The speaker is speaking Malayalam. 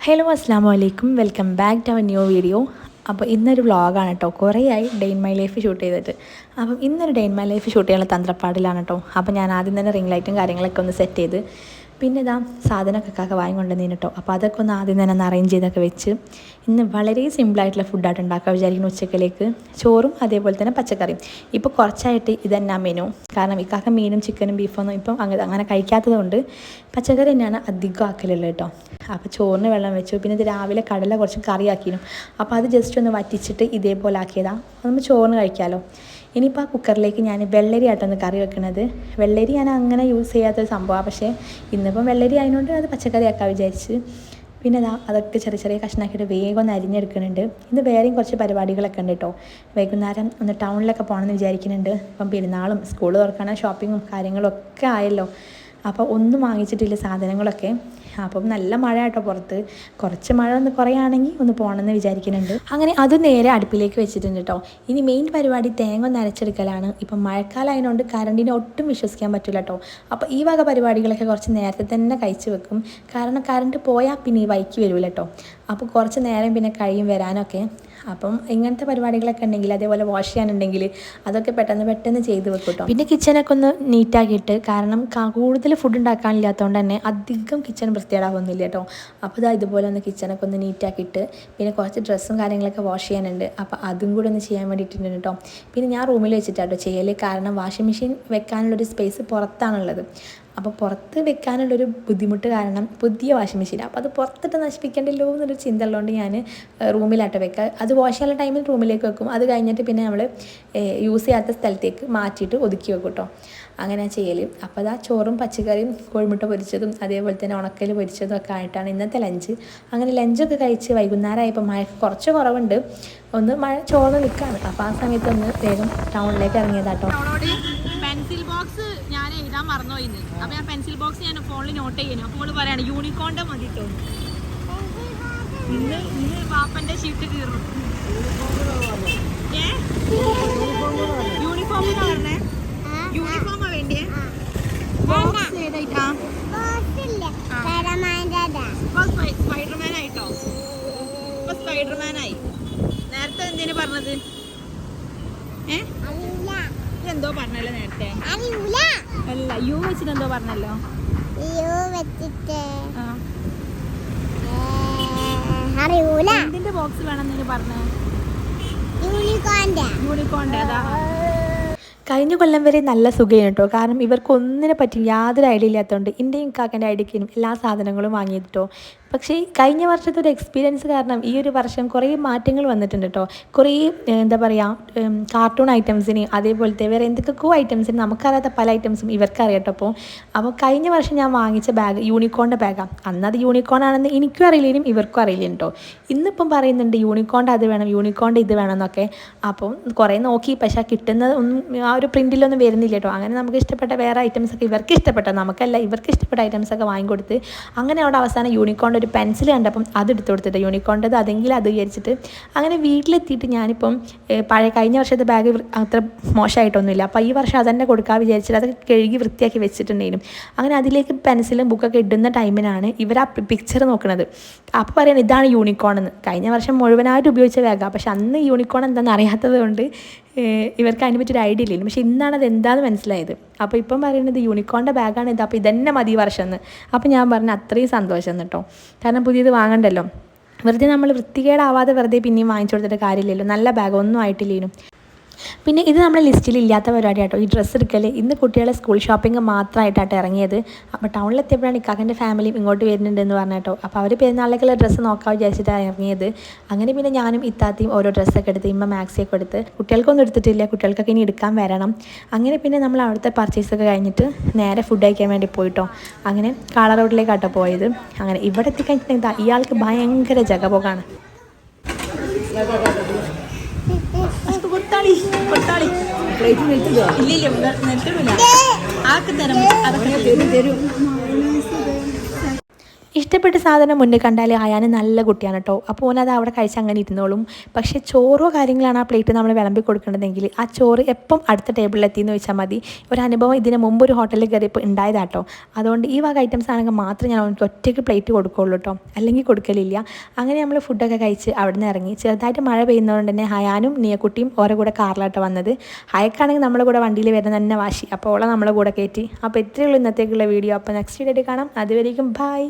ഹലോ അസ്സാം വലൈക്കും welcome back to our new video അപ്പോൾ ഇന്നൊരു വ്ളോഗാണ് കേട്ടോ കുറേ day in my life shoot ചെയ്തിട്ട് അപ്പം ഇന്നൊരു day in my life shoot ചെയ്യാനുള്ള തന്ത്രപ്പാടിലാണ് കേട്ടോ അപ്പോൾ ഞാൻ ആദ്യം തന്നെ റിംഗ് ലൈറ്റും കാര്യങ്ങളൊക്കെ ഒന്ന് സെറ്റ് ചെയ്ത് പിന്നെ ഇതാ സാധനമൊക്കെ കാക്ക വാങ്ങിക്കൊണ്ടുവന്നീന് കേട്ടോ അപ്പോൾ അതൊക്കെ ഒന്ന് ആദ്യം തന്നെ ഒന്ന് അറേഞ്ച് ചെയ്തൊക്കെ വെച്ച് ഇന്ന് വളരെ സിമ്പിളായിട്ടുള്ള ഫുഡായിട്ട് ഉണ്ടാക്കാൻ വിചാരിക്കുന്നു ഉച്ചക്കലേക്ക്. ചോറും അതേപോലെ തന്നെ പച്ചക്കറിയും. ഇപ്പോൾ കുറച്ചായിട്ട് ഇതന്നെ മെനു കാരണം ഇക്കാക്ക മീനും ചിക്കനും ബീഫൊന്നും ഇപ്പം അങ്ങനെ അങ്ങനെ കഴിക്കാത്തത് കൊണ്ട് പച്ചക്കറി തന്നെയാണ് അധികം ആക്കലുള്ളത് കേട്ടോ അപ്പോൾ ചോറിന് വെള്ളം വെച്ചു. പിന്നെ ഇത് രാവിലെ കടല കുറച്ച് കറിയാക്കിയിരുന്നു. അപ്പോൾ അത് ജസ്റ്റ് ഒന്ന് വറ്റിച്ചിട്ട് ഇതേപോലെ ആക്കിയതാണ് നമ്മൾ ചോറിന് കഴിക്കാമല്ലോ ഇനിയിപ്പോൾ ആ കുക്കറിലേക്ക് ഞാൻ വെള്ളരി ആയിട്ടൊന്ന് കറി വെക്കണത്. വെള്ളരി ഞാൻ അങ്ങനെ യൂസ് ചെയ്യാത്തൊരു സംഭവമാണ് പക്ഷേ ഇന്നിപ്പം വെള്ളരി ആയതുകൊണ്ട് അത് പച്ചക്കറി ആക്കാൻ വിചാരിച്ച്. പിന്നെ അതാ അതൊക്കെ ചെറിയ ചെറിയ കഷ്ണാക്കിയിട്ട് വേഗം ഒന്ന് അരിഞ്ഞെടുക്കുന്നുണ്ട്. ഇന്ന് വേറെയും കുറച്ച് പരിപാടികളൊക്കെ ഉണ്ട് കേട്ടോ വൈകുന്നേരം ഒന്ന് ടൗണിലൊക്കെ പോകണമെന്ന് വിചാരിക്കുന്നുണ്ട്. ഇപ്പം പെരുന്നാളും സ്കൂൾ തുറക്കണം ഷോപ്പിങ്ങും കാര്യങ്ങളും ഒക്കെ ആയല്ലോ. അപ്പോൾ ഒന്നും വാങ്ങിച്ചിട്ടില്ല സാധനങ്ങളൊക്കെ. അപ്പം നല്ല മഴ കേട്ടോ പുറത്ത്. കുറച്ച് മഴ ഒന്ന് കുറയാണെങ്കിൽ ഒന്ന് പോകണമെന്ന് വിചാരിക്കുന്നുണ്ട്. അങ്ങനെ അത് നേരെ അടുപ്പിലേക്ക് വെച്ചിട്ടുണ്ട് കേട്ടോ ഇനി മെയിൻ പരിപാടി തേങ്ങ ഒന്ന് അരച്ചെടുക്കലാണ്. ഇപ്പം മഴക്കാലം ആയതുകൊണ്ട് കറണ്ടിനെ ഒട്ടും വിശ്വസിക്കാൻ പറ്റില്ല കേട്ടോ അപ്പോൾ ഈ വക പരിപാടികളൊക്കെ കുറച്ച് നേരത്തെ തന്നെ കഴിച്ച് വെക്കും. കാരണം കറണ്ട് പോയാൽ പിന്നെ ഈ വൈക്ക് വരില്ല കേട്ടോ അപ്പോൾ കുറച്ച് നേരം പിന്നെ കഴിയും വരാനൊക്കെ. അപ്പം ഇങ്ങനത്തെ പരിപാടികളൊക്കെ ഉണ്ടെങ്കിൽ അതേപോലെ വാഷ് ചെയ്യാനുണ്ടെങ്കിൽ അതൊക്കെ പെട്ടെന്ന് പെട്ടെന്ന് ചെയ്ത് വെക്കും കേട്ടോ പിന്നെ കിച്ചനൊക്കെ ഒന്ന് നീറ്റാക്കിയിട്ട് കാരണം കൂടുതൽ ഫുഡ് ഉണ്ടാക്കാനില്ലാത്തതുകൊണ്ട് തന്നെ അധികം കിച്ചൺ വൃത്തിയാടാവുന്നില്ല കേട്ടോ അപ്പോൾ ഇതാ ഇതുപോലെ ഒന്ന് കിച്ചനൊക്കെ ഒന്ന് നീറ്റാക്കിയിട്ട് പിന്നെ കുറച്ച് ഡ്രസ്സും കാര്യങ്ങളൊക്കെ വാഷ് ചെയ്യാനുണ്ട്. അപ്പോൾ അതും കൂടെ ഒന്ന് ചെയ്യാൻ വേണ്ടിയിട്ടുണ്ട് കേട്ടോ പിന്നെ ഞാൻ റൂമിൽ വെച്ചിട്ടാട്ടോ ചെയ്യൽ കാരണം വാഷിംഗ് മെഷീൻ വെക്കാനുള്ളൊരു സ്പേസ് പുറത്താണുള്ളത്. അപ്പോൾ പുറത്ത് വെക്കാനുള്ളൊരു ബുദ്ധിമുട്ട് കാരണം പുതിയ വാഷിംഗ് മെഷീൻ. അപ്പോൾ അത് പുറത്തിട്ട് നശിപ്പിക്കേണ്ടല്ലോ എന്നൊരു ചിന്ത ഉള്ളതുകൊണ്ട് ഞാൻ റൂമിലാട്ട് വെക്കുക അത് വാഷ് ചെയ്യാനുള്ള ടൈമിൽ റൂമിലേക്ക് വെക്കും. അത് കഴിഞ്ഞിട്ട് പിന്നെ നമ്മൾ യൂസ് ചെയ്യാത്ത സ്ഥലത്തേക്ക് മാറ്റിയിട്ട് ഒതുക്കി വെക്കും കേട്ടോ അങ്ങനെ ചെയ്യൽ അപ്പോൾ അതാ ചോറും പച്ചക്കറിയും കോഴിമുട്ട പൊരിച്ചതും അതേപോലെ തന്നെ ഉണക്കൽ പൊരിച്ചതും ഒക്കെ ആയിട്ടാണ് ഇന്നത്തെ ലഞ്ച്. അങ്ങനെ ലഞ്ചൊക്കെ കഴിച്ച് വൈകുന്നേരമായപ്പോൾ മഴ കുറച്ച് കുറവുണ്ട്. ഒന്ന് മഴ ചോറ് നിൽക്കുകയാണ് അപ്പോൾ ആ സമയത്ത് ഒന്ന് വേഗം ടൗണിലേക്ക് ഇറങ്ങിയതാട്ടോ പെൻസിൽ ബോക്സ് ഞാൻ എഴുതാൻ മറന്നുപോയിന്ന് അപ്പൊ ഞാൻ പെൻസിൽ ബോക്സ് ഞാൻ ഫോണിൽ നോട്ട് ചെയ്യുന്നു അപ്പോൾ പറയാണ് യൂണിക്കോണിന്റെ മതി. ഇന്ന് ഇന്ന് പാപ്പന്റെ ഷീറ്റ് കീറും ഏ? യൂണിഫോം പറഞ്ഞേ യൂണിഫോമാ വേണ്ടിയേ? ബോക്സ് ഏതായിട്ടാ? സ്പൈഡർമാൻ ആയിട്ടോ ഇപ്പൊ സ്പൈഡർമാൻ ആയി നേരത്തെ എന്തിനു പറഞ്ഞത്? ഏ? എന്തോ പറഞ്ഞല്ലോ നേരത്തെ. അല്ല യു വെച്ചിട്ട് എന്തോ പറഞ്ഞല്ലോ? എന്തിന്റെ ബോക്സ് വേണം നീ പറഞ്ഞേ? യൂണിക്കോന്റെ യൂണിക്കോണിന്റെ അതാ. കഴിഞ്ഞ കൊല്ലം വരെ നല്ല സുഖമാണ് കേട്ടോ. കാരണം ഇവർക്ക് ഒന്നിനെ പറ്റി യാതൊരു ഐഡിയ ഇല്ലാത്തതുകൊണ്ട് എന്റെയും കാക്കന്റെ ഐഡിയക്കും എല്ലാ സാധനങ്ങളും വാങ്ങിയിട്ടോ പക്ഷേ കഴിഞ്ഞ വർഷത്തെ ഒരു എക്സ്പീരിയൻസ് കാരണം ഈ ഒരു വർഷം കുറേ മാറ്റങ്ങൾ വന്നിട്ടുണ്ട് കേട്ടോ. കുറേ എന്താ പറയുക കാർട്ടൂൺ ഐറ്റംസിന് അതേപോലത്തെ വേറെ എന്തൊക്കെയോ ഐറ്റംസിന് നമുക്കറിയാത്ത പല ഐറ്റംസും ഇവർക്ക് അറിയട്ടോ അപ്പോൾ. അപ്പോൾ കഴിഞ്ഞ വർഷം ഞാൻ വാങ്ങിച്ച ബാഗ് യൂണിക്കോണിന്റെ ബാഗാണ് അന്നത് യൂണിക്കോൺ ആണെന്ന് എനിക്കും അറിയില്ലെങ്കിലും ഇവർക്കും അറിയില്ല കേട്ടോ. ഇന്നിപ്പം പറയുന്നുണ്ട് യൂണിക്കോണിന്റെ അത് വേണം യൂണിക്കോണിന്റെ ഇത് വേണം എന്നൊക്കെ. അപ്പം കുറേ നോക്കി. പക്ഷേ കിട്ടുന്നത് ഒന്നും ആ ഒരു പ്രിന്റിലൊന്നും വരുന്നില്ല കേട്ടോ അങ്ങനെ നമുക്ക് ഇഷ്ടപ്പെട്ട വേറെ ഐറ്റംസ് ഒക്കെ ഇവർക്ക് ഇഷ്ടപ്പെട്ട. നമുക്കല്ല ഇവർക്ക് ഇഷ്ടപ്പെട്ട ഐറ്റംസ് ഒക്കെ വാങ്ങിക്കൊടുത്ത് അങ്ങനെ അവിടെ അവസാനം യൂണിക്കോണിന്റെ ഒരു പെൻസിൽ കണ്ടപ്പം അത് എടുത്ത് കൊടുത്തിട്ട് യൂണിക്കോണിന്റെ അതെങ്കിലും അത് വിചാരിച്ചിട്ട് അങ്ങനെ വീട്ടിലെത്തിയിട്ട് ഞാനിപ്പം പഴയ കഴിഞ്ഞ വർഷത്തെ ബാഗ് അത്ര മോശമായിട്ടൊന്നുമില്ല അപ്പോൾ ഈ വർഷം അതന്നെ കൊടുക്കാൻ വിചാരിച്ചിട്ട് അതൊക്കെ കഴുകി വൃത്തിയാക്കി വെച്ചിട്ടുണ്ടായിരുന്നു. അങ്ങനെ അതിലേക്ക് പെൻസിലും ബുക്കൊക്കെ ഇടുന്ന ടൈമിനാണ് ഇവർ ആ പിക്ചർ നോക്കുന്നത് അപ്പോൾ പറയുന്നത് ഇതാണ് യൂണിക്കോൺ എന്ന് കഴിഞ്ഞ വർഷം മുഴുവനായിട്ട് ഉപയോഗിച്ച ബാഗാണ് പക്ഷെ അന്ന് യൂണിക്കോൺ എന്താണെന്ന് അറിയാത്തത് കൊണ്ട് ഇവർക്ക് അതിനെ പറ്റി ഒരു ഐഡിയ ഇല്ല. പക്ഷെ ഇന്നാണ് അത് എന്താണെന്ന് മനസ്സിലായത്. അപ്പോൾ ഇപ്പം പറയുന്നത് യൂണിക്കോണിന്റെ ബാഗാണ് ഇത്. അപ്പോൾ ഇതന്നെ മതി വർഷം എന്ന് അപ്പോൾ ഞാൻ പറഞ്ഞ അത്രയും സന്തോഷം കേട്ടോ കാരണം പുതിയത് വാങ്ങണ്ടല്ലോ. വെറുതെ നമ്മൾ വൃത്തികേടാവാതെ വെറുതെ പിന്നെയും വാങ്ങിച്ചു കൊടുത്തിട്ട് കാര്യമില്ലല്ലോ. നല്ല ബാഗ് ഒന്നും ആയിട്ടില്ലേനും. പിന്നെ ഇത് നമ്മുടെ ലിസ്റ്റിൽ ഇല്ലാത്ത പരിപാടി കേട്ടോ ഈ ഡ്രസ്സ് എടുക്കൽ ഇന്ന് കുട്ടികളെ സ്കൂൾ ഷോപ്പിംഗ് മാത്രമായിട്ടാട്ടോ ഇറങ്ങിയത്. അപ്പോൾ ടൗണിലെത്തിയപ്പോഴാണ് ഇക്കാക്കന്റെ ഫാമിലിയും ഇങ്ങോട്ട് വരുന്നുണ്ടെന്ന് പറഞ്ഞു കേട്ടോ അപ്പോൾ അവർ പെരുന്നാളിലേക്കുള്ള ഡ്രസ്സ് നോക്കാൻ വിചാരിച്ചിട്ടാണ് ഇറങ്ങിയത്. അങ്ങനെ പിന്നെ ഞാനും ഇത്താത്തയും ഓരോ ഡ്രസ്സൊക്കെ എടുത്ത് ഇമ്മ മാക്സിയൊക്കെ എടുത്ത്. കുട്ടികൾക്കൊന്നും എടുത്തിട്ടില്ല. കുട്ടികൾക്കൊക്കെ ഇനി എടുക്കാൻ വരണം. അങ്ങനെ പിന്നെ നമ്മൾ അവിടുത്തെ പർച്ചേസൊക്കെ കഴിഞ്ഞിട്ട് നേരെ ഫുഡ് കഴിക്കാൻ വേണ്ടി പോയിട്ടോ. അങ്ങനെ കാള റോഡിലേക്കാട്ടോ പോയത്. അങ്ങനെ ഇവിടെ എത്തിക്കഴിഞ്ഞിട്ടുണ്ടെങ്കിൽ ഇയാൾക്ക് ഭയങ്കര ജഗപോകാണ് കൊടുത്താളി ഇല്ലില്ല നിർത്തണില്ല ആക്ക് തരാം അതൊക്കെ തരും തരും ഇഷ്ടപ്പെട്ട സാധനം മുന്നേ കണ്ടാൽ ആയാൻ നല്ല കുട്ടിയാണ് കേട്ടോ അപ്പോൾ ഓനത് അവിടെ കഴിച്ച് അങ്ങനെ ഇരുന്നോളും. പക്ഷേ ചോറോ കാര്യങ്ങളാണ് ആ പ്ലേറ്റ് നമ്മൾ വിളമ്പി കൊടുക്കേണ്ടതെങ്കിൽ ആ ചോറ് എപ്പം അടുത്ത ടേബിളിൽ എത്തിയെന്ന് വെച്ചാൽ മതി. ഒരു അനുഭവം ഇതിന് മുമ്പ് ഒരു ഹോട്ടലിൽ കയറിയപ്പോൾ ഉണ്ടായതാട്ടോ അതുകൊണ്ട് ഈ വക ഐറ്റംസ് ആണെങ്കിൽ മാത്രമേ ഞാൻ അവനക്ക് ഒറ്റയ്ക്ക് പ്ലേറ്റ് കൊടുക്കുകയുള്ളൂ കേട്ടോ അല്ലെങ്കിൽ കൊടുക്കലില്ല. അങ്ങനെ നമ്മൾ ഫുഡൊക്കെ കഴിച്ച് അവിടെ നിന്ന് ഇറങ്ങി. ചെറുതായിട്ട് മഴ പെയ്യുന്നതുകൊണ്ട് തന്നെ ഹയാനും നീയക്കുട്ടിയും ഓരോ കൂടെ കാറിലാട്ടോ വന്നത്. ഹയക്കാണെങ്കിൽ നമ്മുടെ കൂടെ വണ്ടിയിൽ വരുന്ന തന്നെ വാശി. അപ്പോൾ ഓളെ നമ്മളെ കൂടെ കയറ്റി. അപ്പോൾ ഇത്രയുള്ളൂ ഇന്നത്തേക്കുള്ള വീഡിയോ അപ്പോൾ നെക്സ്റ്റ് വീഡിയോ കാണാം. അതുവരേക്കും ബൈ